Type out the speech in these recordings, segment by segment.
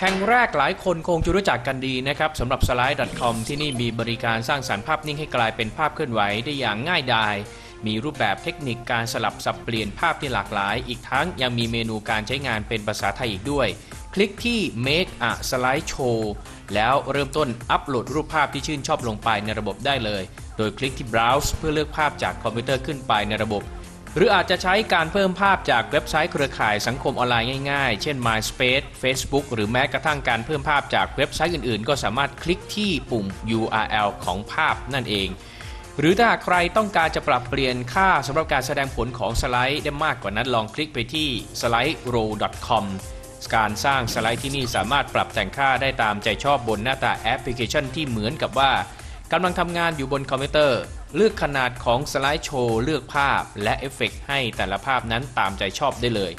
แห่งแรกหลายคนคงจะรู้จักกันดีนะครับสำหรับ slide.com ที่นี่มีบริการสร้างสรรค์ภาพนิ่งให้กลายเป็นภาพเคลื่อนไหวได้อย่างง่ายดาย มีรูปแบบเทคนิคการสลับสับเปลี่ยนภาพที่หลากหลาย อีกทั้งยังมีเมนูการใช้งานเป็นภาษาไทยอีกด้วย คลิกที่ make a slide show แล้วเริ่มต้นอัปโหลดรูปภาพที่ชื่นชอบลงไปในระบบได้เลย โดยคลิกที่ browse เพื่อเลือกภาพจากคอมพิวเตอร์ขึ้นไปในระบบ หรืออาจจะใช้การเพิ่มภาพจากเว็บไซต์เครือข่ายสังคมออนไลน์ง่ายๆ เช่น MySpace Facebook หรือแม้กระทั่งการเพิ่มภาพจากเว็บไซต์อื่นๆ ก็สามารถคลิกที่ปุ่ม URL ของภาพนั่นเอง หรือถ้าใครต้องการจะปรับเปลี่ยนค่าสำหรับการแสดงผลของสไลด์ได้มากกว่านั้นลองคลิกไปที่ sliderow.com การสร้างสไลด์ที่นี่สามารถปรับแต่งค่าได้ตามใจชอบบนหน้าตาแอปพลิเคชันที่เหมือนกับว่า กำลังทำงานอยู่บนคอมพิวเตอร์ เลือกขนาดของสไลด์โชว์ เลือกภาพ และเอฟเฟกต์ให้แต่ละภาพนั้นตามใจชอบได้เลย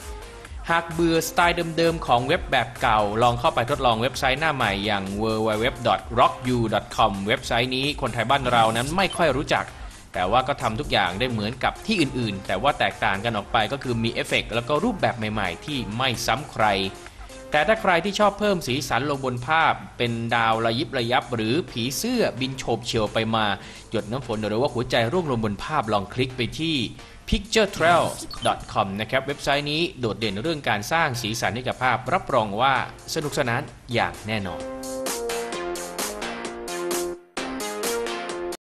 หากเบื่อสไตล์เดิมๆ ของเว็บแบบเก่า ลองเข้าไปทดลองเว็บไซต์หน้าใหม่อย่าง www.rockyou.com เว็บไซต์นี้คนไทยบ้านเรานั้นไม่ค่อยรู้จัก แต่ว่าก็ทำทุกอย่างได้เหมือนกับที่อื่นๆ แต่ว่าแตกต่างกันออกไปก็คือมีเอฟเฟกต์แล้วก็รูปแบบใหม่ ๆ ที่ไม่ซ้ำใคร แต่ถ้าใครที่ชอบเพิ่มสีสันลงบนภาพ เป็นดาวระยิบระยับ หรือผีเสื้อบินโฉบเฉี่ยวไปมา หยดน้ำฝนหรือว่าหัวใจร่วงลงบนภาพลองคลิกไปที่ picturetrail.com นะครับเว็บไซต์นี้โดดเด่นเรื่องการสร้างสีสันให้กับภาพ รับรองว่าสนุกสนานอย่างแน่นอน